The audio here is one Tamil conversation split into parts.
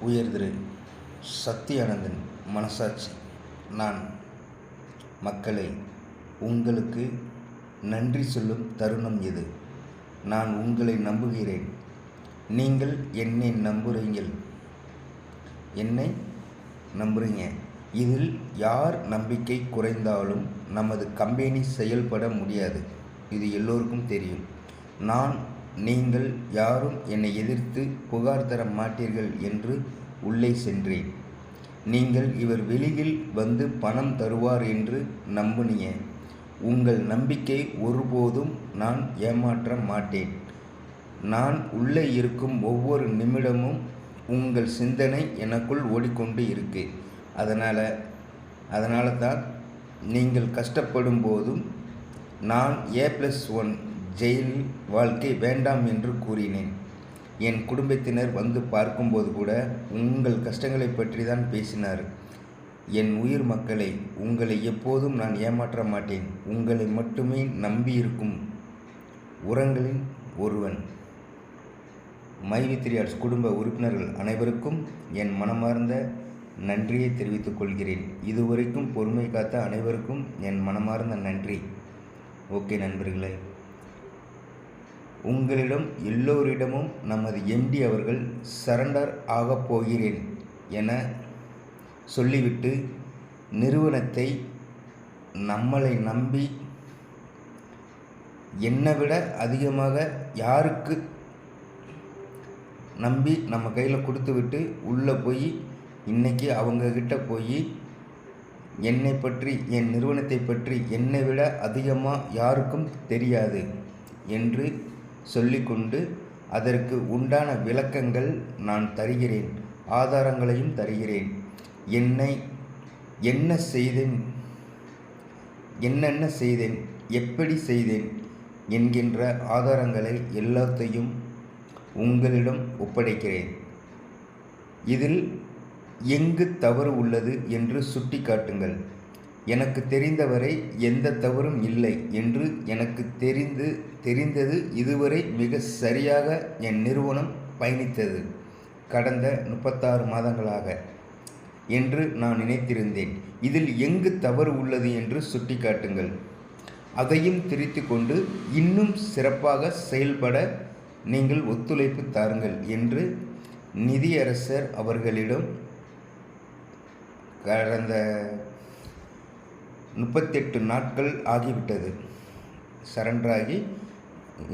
உயர் திரு சத்தியானந்தன் மனசாட்சி. நான் மக்களை உங்களுக்கு நன்றி சொல்லும் தருணம் எது? நான் உங்களை நம்புகிறேன். நீங்கள் என்னை நம்புகிறீங்கள் என்னை நம்புகிறீங்க இதில் யார் நம்பிக்கை குறைந்தாலும் நமது கம்பெனி செயல்பட முடியாது. இது எல்லோருக்கும் தெரியும். நான் நீங்கள் யாரும் என்னை எதிர்த்து புகார் தர மாட்டீர்கள் என்று உள்ளே சென்றேன். நீங்கள் இவர் வெளியில் வந்து பணம் தருவார் என்று நம்புனிய. உங்கள் நம்பிக்கை ஒருபோதும் நான் ஏமாற்ற மாட்டேன். நான் உள்ளே இருக்கும் ஒவ்வொரு நிமிடமும் உங்கள் சிந்தனை எனக்குள் ஓடிக்கொண்டு இருக்கு. அதனால் அதனால தான் நீங்கள் கஷ்டப்படும் போதும் நான் ஏ ப்ளஸ் ஒன் ஜெயில் வாழ்க்கை வேண்டாம் என்று கூறினேன். என் குடும்பத்தினர் வந்து பார்க்கும்போது கூட உங்கள் கஷ்டங்களை பற்றி தான் பேசினார். என் உயிர் மக்களை உங்களை எப்போதும் நான் ஏமாற்ற மாட்டேன். உங்களை மட்டுமே நம்பியிருக்கும் உரங்களின் ஒருவன். மைவித்ரி ஆர்ட்ஸ் குடும்ப உறுப்பினர்கள் அனைவருக்கும் என் மனமார்ந்த நன்றியை தெரிவித்துக் கொள்கிறேன். இதுவரைக்கும் பொறுமை காத்த அனைவருக்கும் என் மனமார்ந்த நன்றி. ஓகே நண்பர்களே. உங்களிடம் எல்லோரிடமும் நமது எம்டி அவர்கள் சரண்டர் ஆகப் போகிறேன் என சொல்லிவிட்டு நிறுவனத்தை நம்மளை நம்பி என்னை விட அதிகமாக யாருக்கு நம்பி நம்ம கையில் கொடுத்து விட்டு உள்ளே போய் இன்றைக்கி அவங்கக்கிட்ட போய் என்னை பற்றி என் நிறுவனத்தை பற்றி என்னை விட அதிகமாக யாருக்கும் தெரியாது என்று சொல்லிக்கொண்டு அதற்கு உண்டான விளக்கங்கள் நான் தருகிறேன் ஆதாரங்களையும் தருகிறேன். என்னை என்ன செய்தேன்? என்னென்ன செய்தேன்? எப்படி செய்தேன்? என்கின்ற ஆதாரங்களை எல்லாத்தையும் உங்களிடம் ஒப்படைக்கிறேன். இதில் எங்கு தவறு உள்ளது என்று சுட்டி காட்டுங்கள் எனக்கு தெரிந்தவரை எந்த தவறும் இல்லை என்று எனக்கு தெரிந்து தெரிந்தது இதுவரை மிக சரியாக என் நிறுவனம் பயணித்தது. கடந்த முப்பத்தாறு மாதங்களாக என்று நான் நினைத்திருந்தேன். இதில் எங்கு தவறு உள்ளது என்று சுட்டிக்காட்டுங்கள். அதையும் திரித்து கொண்டு இன்னும் சிறப்பாக செயல்பட நீங்கள் ஒத்துழைப்பு தாருங்கள் என்று நிதியரசர் அவர்களிடம் கடந்த முப்பத்தெட்டு நாட்கள் ஆகிவிட்டது. சரண்டராகி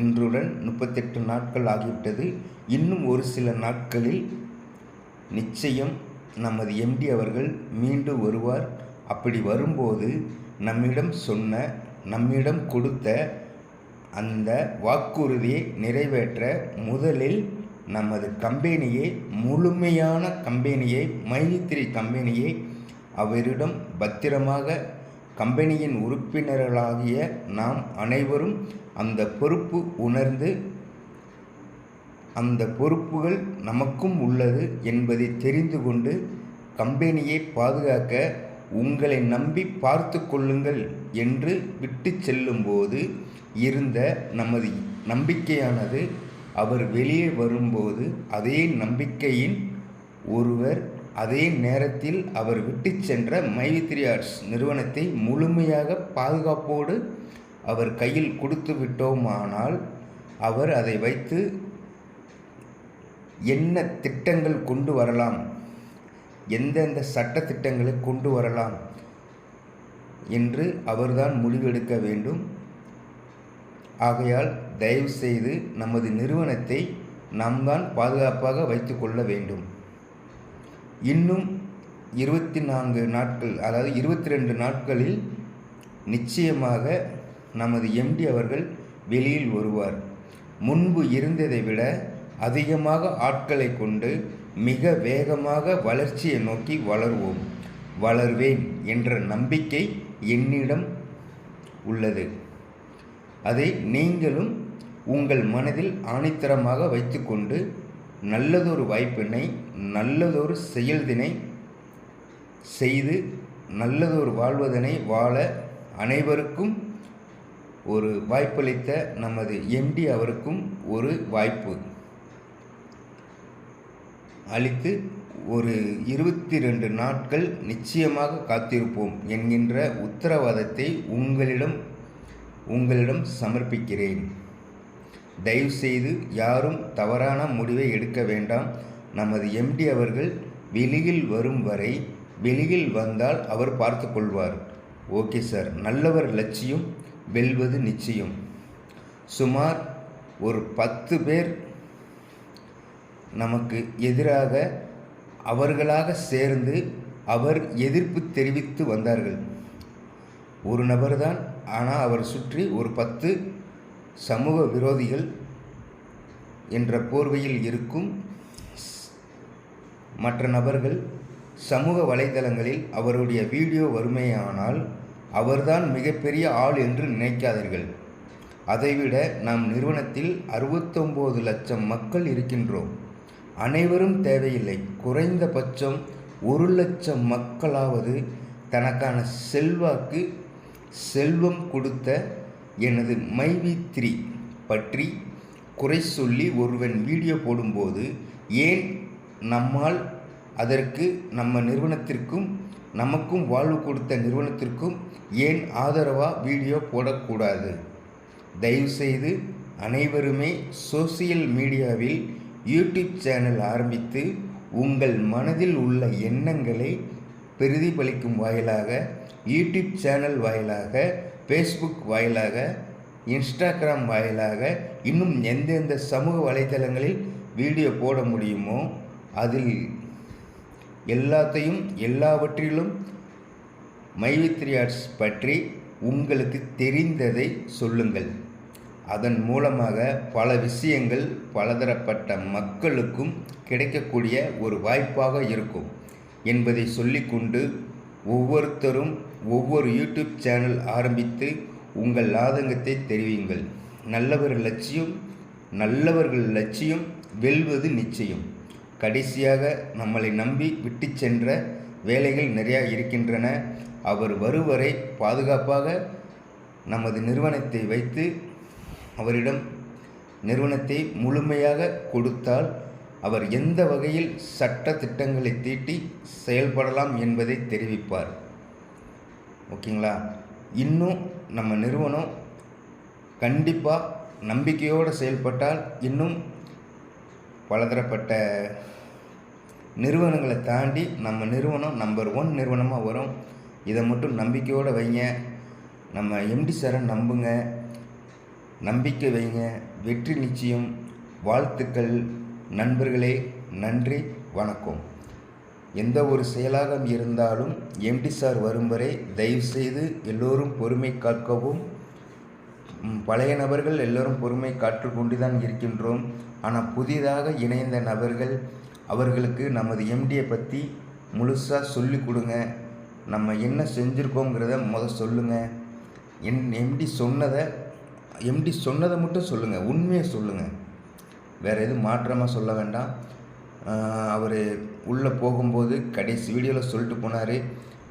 இன்றுடன் முப்பத்தெட்டு நாட்கள் ஆகிவிட்டது. இன்னும் ஒரு சில நாட்களில் நிச்சயம் நமது எம்டி அவர்கள் மீண்டும் வருவார். அப்படி வரும்போது நம்மிடம் சொன்ன நம்மிடம் கொடுத்த அந்த வாக்குறுதியை நிறைவேற்ற முதலில் நமது கம்பெனியை முழுமையான கம்பெனியை மைத்ரி கம்பெனியை அவரிடம் பத்திரமாக கம்பெனியின் உறுப்பினர்களாகிய நாம் அனைவரும் அந்த பொறுப்பு உணர்ந்து அந்த பொறுப்புகள் நமக்கும் உள்ளது என்பதை தெரிந்து கொண்டு கம்பெனியை பாதுகாக்க உங்களை நம்பி பார்த்து கொள்ளுங்கள் என்று விட்டு செல்லும்போது இருந்த நமது நம்பிக்கையானது அவர் வெளியே வரும்போது அதே நம்பிக்கையின் ஒருவர் அதே நேரத்தில் அவர் விட்டு சென்ற மைவித்ரி ஆர்ட்ஸ் நிறுவனத்தை முழுமையாக பாதுகாப்போடு அவர் கையில் கொடுத்து விட்டோமானால் அவர் அதை வைத்து என்ன திட்டங்கள் கொண்டு வரலாம்? எந்தெந்த சட்ட திட்டங்களை கொண்டு வரலாம்? என்று அவர்தான் முடிவெடுக்க வேண்டும். ஆகையால் தயவுசெய்து நமது நிறுவனத்தை நாம் தான் பாதுகாப்பாக வைத்துக்கொள்ள வேண்டும். இன்னும் இருபத்தி நான்கு நாட்கள் அதாவது இருபத்தி ரெண்டு நாட்களில் நிச்சயமாக நமது எம்டி அவர்கள் வெளியில் வருவார். முன்பு இருந்ததை விட அதிகமாக ஆட்களை கொண்டு மிக வேகமாக வளர்ச்சியை நோக்கி வளர்வோம் வளர்வேன் என்ற நம்பிக்கை என்னிடம் உள்ளது. அதை நீங்களும் உங்கள் மனதில் ஆணித்தரமாக வைத்துக்கொண்டு நல்லதொரு வாய்ப்பினை நல்லதொரு செயல்தினை செய்து நல்லதொரு வாழ்வதனை வாழ அனைவருக்கும் ஒரு வாய்ப்பளித்த நமது எம்டி அவருக்கும் ஒரு வாய்ப்பு. அளித்து ஒரு இருபத்தி ரெண்டு நாட்கள் நிச்சயமாக காத்திருப்போம் என்கின்ற உத்தரவாதத்தை உங்களிடம் உங்களிடம் சமர்ப்பிக்கிறேன். தயவுசெய்து யாரும் தவறான முடிவை எடுக்க வேண்டாம். நமது எம்டி அவர்கள் வெளியில் வரும் வரை வெளியில் வந்தால் அவர் பார்த்து கொள்வார். Okay sir. நல்லவர் லட்சியம் வெல்வது நிச்சயம். சுமார் ஒரு பத்து பேர் நமக்கு எதிராக அவர்களாக சேர்ந்து அவர் எதிர்ப்பு தெரிவித்து வந்தார்கள். ஒரு நபர்தான். ஆனால் அவர் சுற்றி ஒரு பத்து சமூக விரோதிகள் என்ற போர்வையில் இருக்கும் மற்ற நபர்கள் சமூக வலைதளங்களில் அவருடைய வீடியோ வறுமையானால் அவர்தான் மிகப்பெரிய ஆள் என்று நினைக்காதீர்கள். அதைவிட நம் நிறுவனத்தில் அறுபத்தொம்போது லட்சம் மக்கள் இருக்கின்றோம். அனைவரும் தேவையில்லை. குறைந்தபட்சம் ஒரு லட்சம் மக்களாவது தனக்கான செல்வாக்கு செல்வம் கொடுத்த எனது மைவி த்ரீ பற்றி குறை சொல்லி ஒருவன் வீடியோ போடும்போது ஏன் நம்மால் அதற்கு நம்ம நிறுவனத்திற்கும் நமக்கும் வாழ்வு கொடுத்த நிறுவனத்திற்கும் ஏன் ஆதரவாக வீடியோ போடக்கூடாது? தயவுசெய்து அனைவருமே சோசியல் மீடியாவில் யூடியூப் சேனல் ஆரம்பித்து உங்கள் மனதில் உள்ள எண்ணங்களை பிரதிபலிக்கும் வாயிலாக யூடியூப் சேனல் வாயிலாக ஃபேஸ்புக் வாயிலாக இன்ஸ்டாகிராம் வாயிலாக இன்னும் எந்தெந்த சமூக வலைத்தளங்களில் வீடியோ போட முடியுமோ அதில் எல்லாத்தையும் எல்லாவற்றிலும் மைவித்ரி ஆர்ட்ஸ் பற்றி உங்களுக்கு தெரிந்ததை சொல்லுங்கள். அதன் மூலமாக பல விஷயங்கள் பலதரப்பட்ட மக்களுக்கும் கிடைக்கக்கூடிய ஒரு வாய்ப்பாக இருக்கும் என்பதை சொல்லிக்கொண்டு ஒவ்வொருத்தரும் ஒவ்வொரு யூடியூப் சேனல் ஆரம்பித்து உங்கள் ஆதங்கத்தை தெரிவியுங்கள். நல்லவர் லட்சியம் நல்லவர்கள் லட்சியம் வெல்வது நிச்சயம். கடைசியாக நம்மளை நம்பி விட்டு சென்ற வேலைகள் நிறையா இருக்கின்றன. அவர் வருவரை பாதுகாப்பாக நமது நிறுவனத்தை வைத்து அவரிடம் நிறுவனத்தை முழுமையாக கொடுத்தால் அவர் எந்த வகையில் சட்ட திட்டங்களை தீட்டி செயல்படலாம் என்பதை தெரிவிப்பார். ஓகேங்களா? இன்னும் நம்ம நிறுவனம் கண்டிப்பாக நம்பிக்கையோடு செயல்பட்டால் இன்னும் பலதரப்பட்ட நிறுவனங்களை தாண்டி நம்ம நிறுவனம் நம்பர் ஒன் நிறுவனமாக வரும். இதை மட்டும் நம்பிக்கையோடு வைங்க. நம்ம எம்டி சாரை நம்புங்க. நம்பிக்கை வைங்க. வெற்றி நிச்சயம். வாழ்த்துக்கள். நண்பர்களே நன்றி. வணக்கம். எந்த ஒரு செயலாக இருந்தாலும் எம்டி சார் வரும் வரை தயவுசெய்து எல்லோரும் பொறுமை காக்கவும். பழைய நபர்கள் எல்லோரும் பொறுமை காற்றுக்கொண்டு தான் இருக்கின்றோம். ஆனால் புதிதாக இணைந்த நபர்கள் அவர்களுக்கு நமது எம்டியை பற்றி முழுசாக சொல்லி கொடுங்க. நம்ம என்ன செஞ்சுருக்கோங்கிறத முதல் சொல்லுங்கள் என் எம்டி சொன்னதை எம்டி சொன்னதை மட்டும் சொல்லுங்கள் உண்மையை சொல்லுங்கள் வேறு எதுவும் மாற்றமாக சொல்ல வேண்டாம். அவர் உள்ளே போகும்போது கடைசி வீடியோவில் சொல்லிட்டு போனார்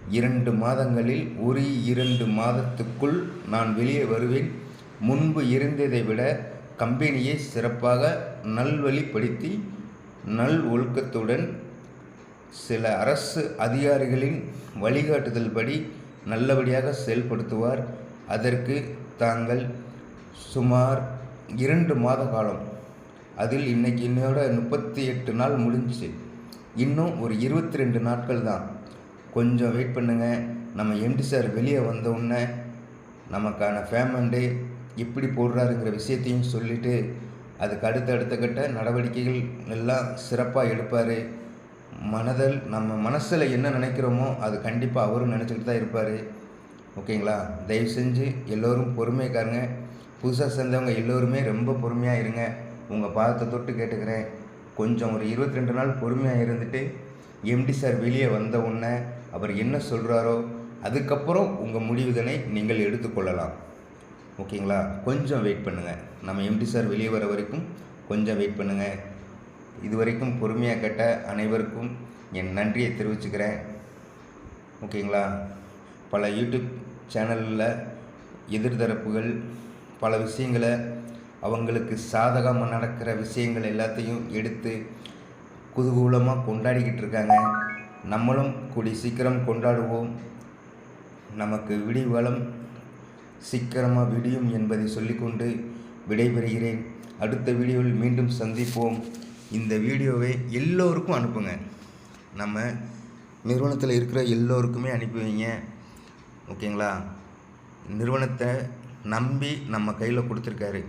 இரண்டு மாதங்களில் ஒரு இரண்டு மாதத்துக்குள் நான் வெளியே வருவேன். முன்பு இருந்ததை விட கம்பெனியை சிறப்பாக நல்வழிப்படுத்தி நல் ஒழுக்கத்துடன் சில அரசு அதிகாரிகளின் வழிகாட்டுதல் படி நல்லபடியாக செயல்படுத்துவார். அதற்கு தாங்கள் சுமார் இரண்டு மாத காலம். அதில் இன்றைக்கி என்னோட முப்பத்தி எட்டு நாள் முடிஞ்சிச்சு. இன்னும் ஒரு இருபத்தி ரெண்டு நாட்கள் தான். கொஞ்சம் வெயிட் பண்ணுங்கள் நம்ம எம்டி சார் வெளியே வந்தவுடனே நமக்கான பேமெண்ட்டு எப்படி போடுறாருங்கிற விஷயத்தையும் சொல்லிவிட்டு அதுக்கு அடுத்த அடுத்த கட்ட நடவடிக்கைகள் எல்லாம் சிறப்பாக எடுப்பார். மனதில் நம்ம மனசில் என்ன நினைக்கிறோமோ அது கண்டிப்பாக அவரும் நினச்சிக்கிட்டு தான் இருப்பார். ஓகேங்களா? தயவு செஞ்சு எல்லோரும் பொறுமைக்காரங்க புதுசாக சேர்ந்தவங்க எல்லோருமே ரொம்ப பொறுமையாக இருங்க. உங்கள் பாதத்தை தொட்டு கேட்டுக்கிறேன். கொஞ்சம் ஒரு இருபத்தி ரெண்டு நாள் பொறுமையாக இருந்துட்டு எம்டி சார் வெளியே வந்த உடனே அவர் என்ன சொல்கிறாரோ அதுக்கப்புறம் உங்கள் முடிவுதனை நீங்கள் எடுத்துக்கொள்ளலாம். ஓகேங்களா? கொஞ்சம் வெயிட் பண்ணுங்கள் நம்ம எம்டி சார் வெளியே வர வரைக்கும் கொஞ்சம் வெயிட் பண்ணுங்கள் இது வரைக்கும் பொறுமையாக கேட்ட அனைவருக்கும் என் நன்றியை தெரிவிச்சுக்கிறேன். ஓகேங்களா? பல யூடியூப் சேனலில் எதிர்தரப்புகள் பல விஷயங்களை அவங்களுக்கு சாதகமாக நடக்கிற விஷயங்கள் எல்லாத்தையும் எடுத்து குதூகூலமாக கொண்டாடிக்கிட்டு இருக்காங்க. நம்மளும் கூடி சீக்கிரம் கொண்டாடுவோம். நமக்கு விடிவலம் சீக்கிரமாக விடியும் என்பதை சொல்லிக்கொண்டு விடைபெறுகிறேன். அடுத்த வீடியோவில் மீண்டும் சந்திப்போம். இந்த வீடியோவை எல்லோருக்கும் அனுப்புங்க. நம்ம நிறுவனத்தில் இருக்கிற எல்லோருக்குமே அனுப்பி வைங்க. ஓகேங்களா? நிறுவனத்தை நம்பி நம்ம கையில் கொடுத்துருக்காரு.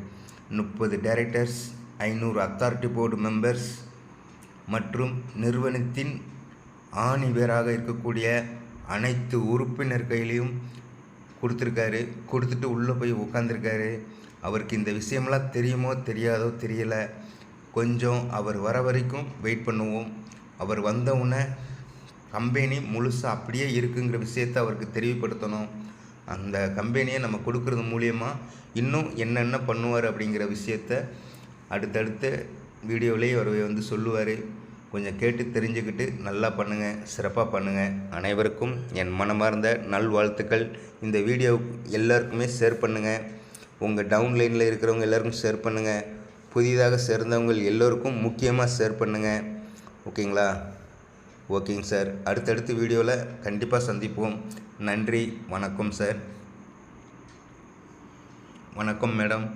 முப்பது டைரக்டர்ஸ் ஐநூறு அத்தாரிட்டி போர்டு மெம்பர்ஸ் மற்றும் நிறுவனத்தின் ஆணி வேராக இருக்கக்கூடிய அனைத்து உறுப்பினர் கையிலையும் கொடுத்துருக்காரு. கொடுத்துட்டு உள்ளே போய் உட்காந்துருக்காரு அவருக்கு இந்த விஷயம்லாம் தெரியுமோ தெரியாதோ தெரியலை. கொஞ்சம் அவர் வர வரைக்கும் வெயிட் பண்ணுவோம். அவர் வந்தவுடனே கம்பெனி முழுசாக அப்படியே இருக்குங்கிற விஷயத்தை அவருக்கு தெரியப்படுத்தணும். அந்த கம்பெனியை நம்ம கொடுக்கறது மூலியமாக இன்னும் என்னென்ன பண்ணுவார் அப்படிங்கிற விஷயத்த அடுத்தடுத்த வீடியோவிலேயே அவர் வந்து சொல்லுவார். கொஞ்சம் கேட்டு தெரிஞ்சுக்கிட்டு நல்லா பண்ணுங்கள் சிறப்பாக பண்ணுங்கள் அனைவருக்கும் என் மனமார்ந்த நல்வாழ்த்துக்கள். இந்த வீடியோ எல்லாருக்குமே ஷேர் பண்ணுங்கள் உங்கள் டவுன்லைனில் இருக்கிறவங்க எல்லாருக்கும் ஷேர் பண்ணுங்கள் புதிதாக சேர்ந்தவங்க எல்லோருக்கும் முக்கியமாக ஷேர் பண்ணுங்கள் ஓகேங்களா? ஓகேங்க சார். அடுத்தடுத்த வீடியோவில் கண்டிப்பாக சந்திப்போம். நன்றி. வணக்கம் சார். வணக்கம் மேடம்.